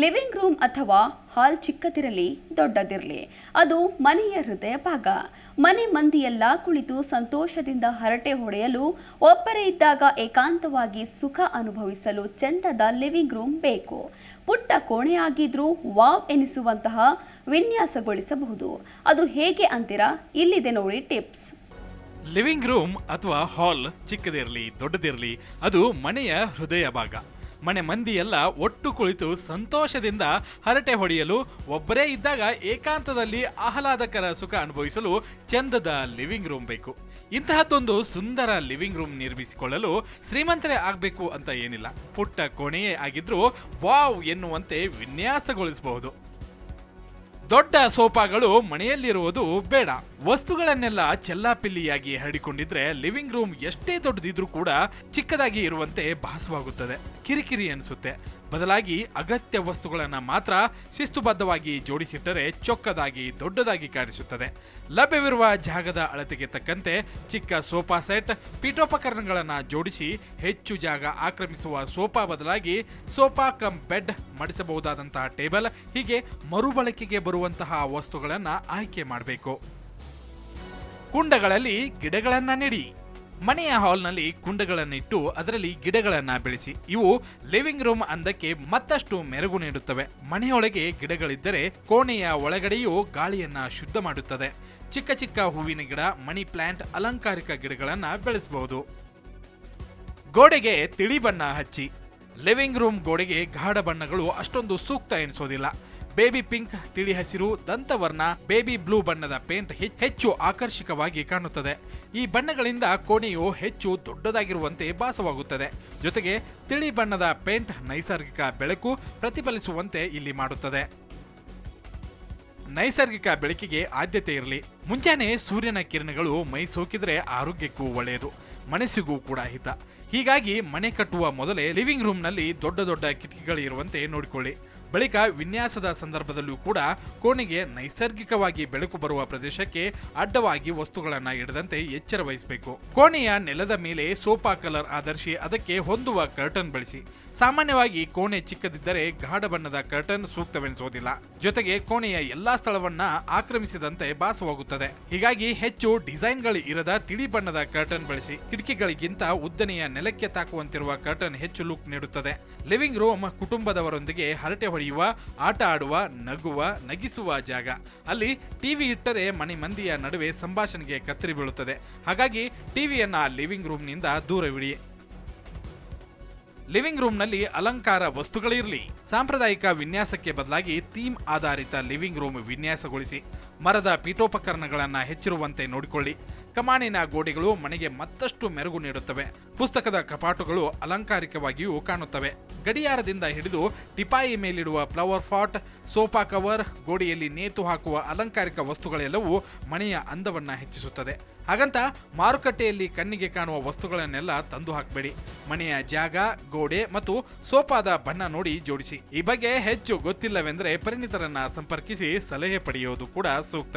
Living room ಅಥವಾ ಹಾಲ್ ಚಿಕ್ಕದಿರಲಿ ದೊಡ್ಡದಿರಲಿ, ಅದು ಮನೆಯ ಹೃದಯ ಭಾಗ. ಮನೆ ಮಂದಿಯೆಲ್ಲ ಕುಳಿತು ಸಂತೋಷದಿಂದ ಹರಟೆ ಹೊಡೆಯಲು, ಒಬ್ಬರೇ ಇದ್ದಾಗ ಏಕಾಂತವಾಗಿ ಸುಖ ಅನುಭವಿಸಲು ಚೆಂದದ ಲಿವಿಂಗ್ ರೂಮ್ ಬೇಕು. ಪುಟ್ಟ ಕೋಣೆಯಾಗಿದ್ರೂ ವಾವ್ ಎನಿಸುವಂತಹ ವಿನ್ಯಾಸಗೊಳಿಸಬಹುದು. ಅದು ಹೇಗೆ ಅಂತೀರಾ? ಇಲ್ಲಿದೆ ನೋಡಿ ಟಿಪ್ಸ್. ಲಿವಿಂಗ್ ರೂಮ್ ಅಥವಾ ಹಾಲ್ ಚಿಕ್ಕದಿರಲಿ ದೊಡ್ಡದಿರಲಿ, ಅದು ಮನೆಯ ಹೃದಯ ಭಾಗ. ಮನೆ ಮಂದಿ ಎಲ್ಲ ಒಟ್ಟು ಕುಳಿತು ಸಂತೋಷದಿಂದ ಹರಟೆ ಹೊಡೆಯಲು ಒಬ್ಬರೇ ಇದ್ದಾಗ ಏಕಾಂತದಲ್ಲಿ ಆಹ್ಲಾದಕರ ಸುಖ ಅನುಭವಿಸಲು ಚಂದದ ಲಿವಿಂಗ್ ರೂಮ್ ಬೇಕು. ಇಂತಹದ್ದೊಂದು ಸುಂದರ ಲಿವಿಂಗ್ ರೂಮ್ ನಿರ್ಮಿಸಿಕೊಳ್ಳಲು ಶ್ರೀಮಂತರೇ ಆಗಬೇಕು ಅಂತ ಏನಿಲ್ಲ. ಪುಟ್ಟ ಕೋಣೆಯೇ ಆಗಿದ್ರೂ ವಾವ್ ಎನ್ನುವಂತೆ ವಿನ್ಯಾಸಗೊಳಿಸಬಹುದು. ದೊಡ್ಡ ಸೋಫಾಗಳು ಮನೆಯಲ್ಲಿರುವುದು ಬೇಡ. ವಸ್ತುಗಳನ್ನೆಲ್ಲ ಚೆಲ್ಲಾಪಿಲ್ಲಿಯಾಗಿ ಹರಡಿಕೊಂಡಿದ್ರೆ ಲಿವಿಂಗ್ ರೂಮ್ ಎಷ್ಟೇ ದೊಡ್ಡದಿದ್ರೂ ಕೂಡ ಚಿಕ್ಕದಾಗಿ ಇರುವಂತೆ ಭಾಸವಾಗುತ್ತದೆ. ಕಿರಿಕಿರಿ ಅನಿಸುತ್ತೆ. ಬದಲಾಗಿ ಅಗತ್ಯ ವಸ್ತುಗಳನ್ನು ಮಾತ್ರ ಶಿಸ್ತುಬದ್ಧವಾಗಿ ಜೋಡಿಸಿಟ್ಟರೆ ಚೊಕ್ಕದಾಗಿ, ದೊಡ್ಡದಾಗಿ ಕಾಣಿಸುತ್ತದೆ. ಲಭ್ಯವಿರುವ ಜಾಗದ ಅಳತೆಗೆ ತಕ್ಕಂತೆ ಚಿಕ್ಕ ಸೋಫಾ ಸೆಟ್, ಪೀಠೋಪಕರಣಗಳನ್ನು ಜೋಡಿಸಿ ಹೆಚ್ಚು ಜಾಗ ಆಕ್ರಮಿಸುವ ಸೋಫಾ ಬದಲಾಗಿ ಸೋಫಾ ಕಮ್ ಬೆಡ್ ಮಡಿಸಬಹುದಾದಂತಹ ಟೇಬಲ್, ಹೀಗೆ ಮರುಬಳಕೆಗೆ ಬರುವಂತಹ ವಸ್ತುಗಳನ್ನು ಆಯ್ಕೆ ಮಾಡಬೇಕು. ಕುಂಡಗಳಲ್ಲಿ ಗಿಡಗಳನ್ನ ನೆಡಿ. ಮನೆಯ ಹಾಲ್ನಲ್ಲಿ ಕುಂಡಗಳನ್ನಿಟ್ಟು ಅದರಲ್ಲಿ ಗಿಡಗಳನ್ನ ಬೆಳೆಸಿ. ಇವು ಲಿವಿಂಗ್ ರೂಮ್ ಅಂದಕ್ಕೆ ಮತ್ತಷ್ಟು ಮೆರುಗು ನೀಡುತ್ತವೆ. ಮನೆಯೊಳಗೆ ಗಿಡಗಳಿದ್ದರೆ ಕೋಣೆಯ ಒಳಗಡೆಯೂ ಗಾಳಿಯನ್ನ ಶುದ್ಧ ಮಾಡುತ್ತದೆ. ಚಿಕ್ಕ ಚಿಕ್ಕ ಹೂವಿನ ಗಿಡ, ಮನಿ ಪ್ಲಾಂಟ್, ಅಲಂಕಾರಿಕ ಗಿಡಗಳನ್ನ ಬೆಳೆಸಬಹುದು ಗೋಡೆಗೆ ತಿಳಿ ಬಣ್ಣ ಹಚ್ಚಿ. ಲಿವಿಂಗ್ ರೂಮ್ ಗೋಡೆಗೆ ಗಾಢ ಬಣ್ಣಗಳು ಅಷ್ಟೊಂದು ಸೂಕ್ತ ಎನಿಸೋದಿಲ್ಲ ಬೇಬಿ ಪಿಂಕ್ ತಿಳಿ ಹಸಿರು, ದಂತವರ್ಣ, ಬೇಬಿ ಬ್ಲೂ ಬಣ್ಣದ ಪೇಂಟ್ ಹೆಚ್ಚು ಆಕರ್ಷಕವಾಗಿ ಕಾಣುತ್ತದೆ. ಈ ಬಣ್ಣಗಳಿಂದ ಕೋಣೆಯು ಹೆಚ್ಚು ದೊಡ್ಡದಾಗಿರುವಂತೆ ಭಾಸವಾಗುತ್ತದೆ. ಜೊತೆಗೆ ತಿಳಿ ಬಣ್ಣದ ಪೇಂಟ್ ನೈಸರ್ಗಿಕ ಬೆಳಕು ಪ್ರತಿಫಲಿಸುವಂತೆ ಇಲ್ಲಿ ಮಾಡುತ್ತದೆ. ನೈಸರ್ಗಿಕ ಬೆಳಕಿಗೆ ಆದ್ಯತೆ ಇರಲಿ. ಮುಂಜಾನೆ ಸೂರ್ಯನ ಕಿರಣಗಳು ಮೈ ಸೋಕಿದರೆ ಆರೋಗ್ಯಕ್ಕೂ ಒಳ್ಳೆಯದು, ಮನಸ್ಸಿಗೂ ಕೂಡ ಹಿತ. ಹೀಗಾಗಿ ಮನೆ ಕಟ್ಟುವ ಮೊದಲೇ ಲಿವಿಂಗ್ ರೂಮ್ನಲ್ಲಿ ದೊಡ್ಡ ದೊಡ್ಡ ಕಿಟಕಿಗಳಿರುವಂತೆ ನೋಡಿಕೊಳ್ಳಿ. ಬಳಿಕ ವಿನ್ಯಾಸದ ಸಂದರ್ಭದಲ್ಲೂ ಕೂಡ ಕೋಣೆಗೆ ನೈಸರ್ಗಿಕವಾಗಿ ಬೆಳಕು ಬರುವ ಪ್ರದೇಶಕ್ಕೆ ಅಡ್ಡವಾಗಿ ವಸ್ತುಗಳನ್ನು ಇಡದಂತೆ ಎಚ್ಚರ ವಹಿಸಬೇಕು. ಕೋಣೆಯ ನೆಲದ ಮೇಲೆ ಸೋಫಾ ಕಲರ್ ಆಧರಿಸಿ ಅದಕ್ಕೆ ಹೊಂದುವ ಕರ್ಟನ್ ಬಳಸಿ. ಸಾಮಾನ್ಯವಾಗಿ ಕೋಣೆ ಚಿಕ್ಕದಿದ್ದರೆ ಗಾಢ ಬಣ್ಣದ ಕರ್ಟನ್ ಸೂಕ್ತವೆನಿಸುವುದಿಲ್ಲ. ಜೊತೆಗೆ ಕೋಣೆಯ ಎಲ್ಲಾ ಸ್ಥಳವನ್ನ ಆಕ್ರಮಿಸಿದಂತೆ ಭಾಸವಾಗುತ್ತದೆ. ಹೀಗಾಗಿ ಹೆಚ್ಚು ಡಿಸೈನ್ಗಳು ಇರದ ತಿಳಿ ಬಣ್ಣದ ಕರ್ಟನ್ ಬಳಸಿ. ಕಿಟಕಿಗಳಿಗಿಂತ ಉದ್ದನೆಯ ನೆಲಕ್ಕೆ ತಾಕುವಂತಿರುವ ಕರ್ಟನ್ ಹೆಚ್ಚು ಲುಕ್ ನೀಡುತ್ತದೆ. ಲಿವಿಂಗ್ ರೂಮ್ ಕುಟುಂಬದವರೊಂದಿಗೆ ಹರಟೆ ಹೊಡೆಯುವ ಆಟ ಆಡುವ, ನಗುವ, ನಗಿಸುವ ಜಾಗ. ಅಲ್ಲಿ ಟಿವಿ ಇಟ್ಟರೆ ಮನೆ ಮಂದಿಯ ನಡುವೆ ಸಂಭಾಷಣೆಗೆ ಕತ್ತರಿ ಬೀಳುತ್ತದೆ. ಹಾಗಾಗಿ ಟಿವಿಯನ್ನ ಲಿವಿಂಗ್ ರೂಮ್ನಿಂದ ದೂರವಿಡಿ ಲಿವಿಂಗ್ ರೂಮ್ನಲ್ಲಿ ಅಲಂಕಾರ ವಸ್ತುಗಳಿರಲಿ. ಸಾಂಪ್ರದಾಯಿಕ ವಿನ್ಯಾಸಕ್ಕೆ ಬದಲಾಗಿ ಥೀಮ್ ಆಧಾರಿತ ಲಿವಿಂಗ್ ರೂಮ್ ವಿನ್ಯಾಸಗೊಳಿಸಿ. ಮರದ ಪೀಠೋಪಕರಣಗಳನ್ನು ಹೆಚ್ಚಿರುವಂತೆ ನೋಡಿಕೊಳ್ಳಿ. ಕಮಾನಿನ ಗೋಡೆಗಳು ಮನೆಗೆ ಮತ್ತಷ್ಟು ಮೆರುಗು ನೀಡುತ್ತವೆ. ಪುಸ್ತಕದ ಕಪಾಟುಗಳು ಅಲಂಕಾರಿಕವಾಗಿಯೂ ಕಾಣುತ್ತವೆ. ಗಡಿಯಾರದಿಂದ ಹಿಡಿದು ಟಿಪಾಯಿ ಮೇಲಿಡುವ ಫ್ಲವರ್ ಫಾಟ್ ಸೋಫಾ ಕವರ್, ಗೋಡೆಯಲ್ಲಿ ನೇತು ಹಾಕುವ ಅಲಂಕಾರಿಕ ವಸ್ತುಗಳೆಲ್ಲವೂ ಮನೆಯ ಅಂದವನ್ನ ಹೆಚ್ಚಿಸುತ್ತದೆ. ಹಾಗಂತ ಮಾರುಕಟ್ಟೆಯಲ್ಲಿ ಕಣ್ಣಿಗೆ ಕಾಣುವ ವಸ್ತುಗಳನ್ನೆಲ್ಲ ತಂದು ಹಾಕಬೇಡಿ. ಮನೆಯ ಜಾಗ, ಗೋಡೆ ಮತ್ತು ಸೋಫಾದ ಬಣ್ಣ ನೋಡಿ ಜೋಡಿಸಿ. ಈ ಬಗ್ಗೆ ಹೆಚ್ಚು ಗೊತ್ತಿಲ್ಲವೆಂದರೆ ಪರಿಣಿತರನ್ನ ಸಂಪರ್ಕಿಸಿ ಸಲಹೆ ಪಡೆಯುವುದು ಕೂಡ ಸೂಕ್ತ.